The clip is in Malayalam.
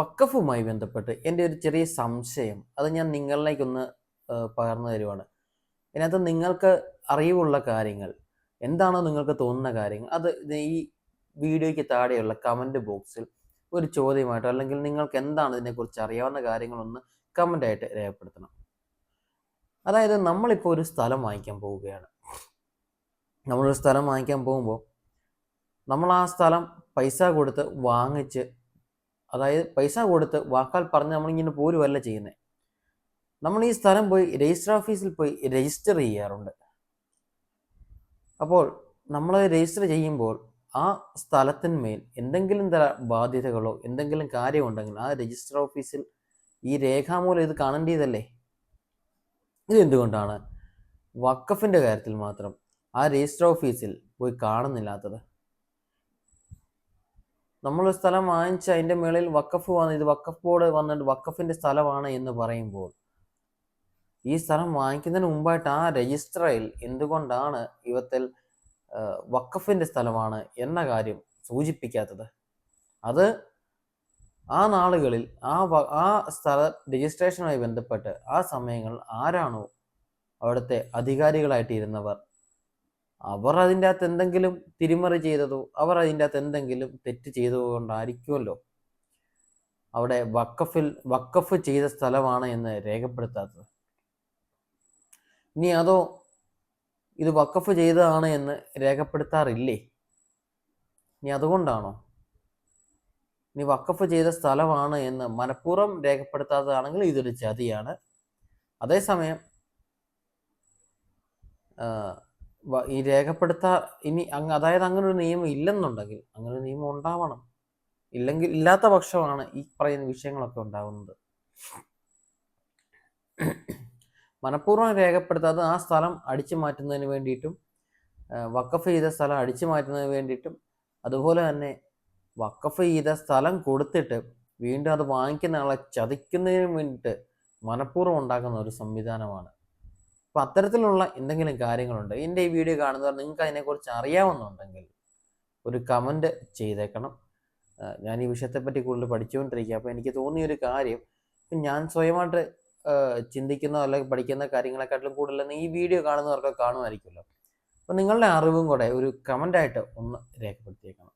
വക്കഫുമായി ബന്ധപ്പെട്ട് എന്റെ ഒരു ചെറിയ സംശയം അത് ഞാൻ നിങ്ങളിലേക്കൊന്ന് പകർന്നു തരുവാണ്. ഇതിനകത്ത് നിങ്ങൾക്ക് അറിവുള്ള കാര്യങ്ങൾ എന്താണോ നിങ്ങൾക്ക് തോന്നുന്ന കാര്യങ്ങൾ അത് ഈ വീഡിയോയ്ക്ക് താഴെയുള്ള കമന്റ് ബോക്സിൽ ഒരു ചോദ്യമായിട്ടോ അല്ലെങ്കിൽ നിങ്ങൾക്ക് എന്താണ് ഇതിനെക്കുറിച്ച് അറിയാവുന്ന കാര്യങ്ങളൊന്ന് കമന്റായിട്ട് രേഖപ്പെടുത്തണം. അതായത് നമ്മളിപ്പോൾ ഒരു സ്ഥലം വാങ്ങിക്കാൻ പോവുകയാണ്. നമ്മളൊരു സ്ഥലം വാങ്ങിക്കാൻ പോകുമ്പോൾ നമ്മൾ ആ സ്ഥലം പൈസ കൊടുത്ത് വാങ്ങിച്ച് അതായത് പൈസ കൊടുത്ത് വാക്കാൽ പറഞ്ഞ് നമ്മളിങ്ങനെ പോരുമല്ല ചെയ്യുന്നത് നമ്മൾ ഈ സ്ഥലം പോയി രജിസ്റ്റർ ഓഫീസിൽ പോയി രജിസ്റ്റർ ചെയ്യാറുണ്ട്. അപ്പോൾ നമ്മൾ രജിസ്റ്റർ ചെയ്യുമ്പോൾ ആ സ്ഥലത്തിന്മേൽ എന്തെങ്കിലും തര ബാധ്യതകളോ എന്തെങ്കിലും കാര്യമുണ്ടെങ്കിൽ ആ രജിസ്റ്റർ ഓഫീസിൽ ഈ രേഖാമൂലം ഇത് കാണേണ്ടതല്ലേ? ഇതെന്തുകൊണ്ടാണ് വക്കഫിന്റെ കാര്യത്തിൽ മാത്രം ആ രജിസ്റ്റർ ഓഫീസിൽ പോയി കാണുന്നില്ലാത്തത്. നമ്മൾ സ്ഥലം വാങ്ങിച്ച് അതിന്റെ മേളിൽ വക്കഫ് വന്ന് ഇത് വക്കഫ് ബോർഡ് വന്നിട്ട് വക്കഫിന്റെ സ്ഥലമാണ് എന്ന് പറയുമ്പോൾ ഈ സ്ഥലം വാങ്ങിക്കുന്നതിന് മുമ്പായിട്ട് ആ രജിസ്റ്ററിൽ എന്തുകൊണ്ടാണ് ഇവത്തിൽ വക്കഫിന്റെ സ്ഥലമാണ് എന്ന കാര്യം സൂചിപ്പിക്കാത്തത്? അത് ആ നാളുകളിൽ ആ ആ സ്ഥല രജിസ്ട്രേഷനുമായി ബന്ധപ്പെട്ട് ആ സമയങ്ങളിൽ ആരാണോ അവിടുത്തെ അധികാരികളായിട്ട് ഇരുന്നവർ അവർ അതിന്റെ അകത്ത് എന്തെങ്കിലും തിരിമറി ചെയ്തതോ അവർ അതിന്റെ അകത്ത് എന്തെങ്കിലും തെറ്റ് ചെയ്തതോ കൊണ്ടായിരിക്കുമല്ലോ. അവിടെ വക്കഫിൽ വക്കഫ് ചെയ്ത സ്ഥലമാണ് എന്ന് രേഖപ്പെടുത്താത്തത്. ഇനി അതോ ഇത് വക്കഫ് ചെയ്തതാണ് എന്ന് രേഖപ്പെടുത്താറില്ലേ? ഇനി അതുകൊണ്ടാണോ? ഇനി വക്കഫ് ചെയ്ത സ്ഥലമാണ് എന്ന് മനഃപൂർവം രേഖപ്പെടുത്താത്തതാണെങ്കിൽ ഇതൊരു ചതിയാണ്. അതേസമയം ഈ രേഖപ്പെടുത്താ ഇനി അങ്ങ് അതായത് അങ്ങനെ ഒരു നിയമം ഇല്ലെന്നുണ്ടെങ്കിൽ അങ്ങനെ ഒരു നിയമം ഉണ്ടാവണം. ഇല്ലെങ്കിൽ ഇല്ലാത്ത പക്ഷമാണ് ഈ പറയുന്ന വിഷയങ്ങളൊക്കെ ഉണ്ടാകുന്നത് മനഃപൂർവം രേഖപ്പെടുത്താതെ ആ സ്ഥലം അടിച്ചു മാറ്റുന്നതിന് വേണ്ടിയിട്ടും വക്കഫ് ചെയ്ത സ്ഥലം അടിച്ചു മാറ്റുന്നതിന് വേണ്ടിയിട്ടും അതുപോലെ തന്നെ വക്കഫ് ചെയ്ത സ്ഥലം കൊടുത്തിട്ട് വീണ്ടും അത് വാങ്ങിക്കുന്ന ആളെ ചതിക്കുന്നതിന് വേണ്ടിയിട്ട് മനഃപൂർവം ഉണ്ടാക്കുന്ന ഒരു സംവിധാനമാണ്. അപ്പം അത്തരത്തിലുള്ള എന്തെങ്കിലും കാര്യങ്ങളുണ്ട്? എന്റെ ഈ വീഡിയോ കാണുന്നവർ നിങ്ങൾക്ക് അതിനെക്കുറിച്ച് അറിയാവുന്നുണ്ടെങ്കിൽ ഒരു കമന്റ് ചെയ്തേക്കണം. ഞാൻ ഈ വിഷയത്തെപ്പറ്റി കൂടുതൽ പഠിച്ചുകൊണ്ടിരിക്കുക അപ്പോൾ എനിക്ക് തോന്നിയ ഒരു കാര്യം ഞാൻ സ്വയമായിട്ട് ചിന്തിക്കുന്ന അല്ലെങ്കിൽ പഠിക്കുന്ന കാര്യങ്ങളെക്കാട്ടിലും കൂടുതൽ ഈ വീഡിയോ കാണുന്നവർക്ക് കാണുമായിരിക്കുമല്ലോ. അപ്പോൾ നിങ്ങളുടെ അറിവും കൂടെ ഒരു കമന്റായിട്ട് ഒന്ന് രേഖപ്പെടുത്തിയേക്കണം.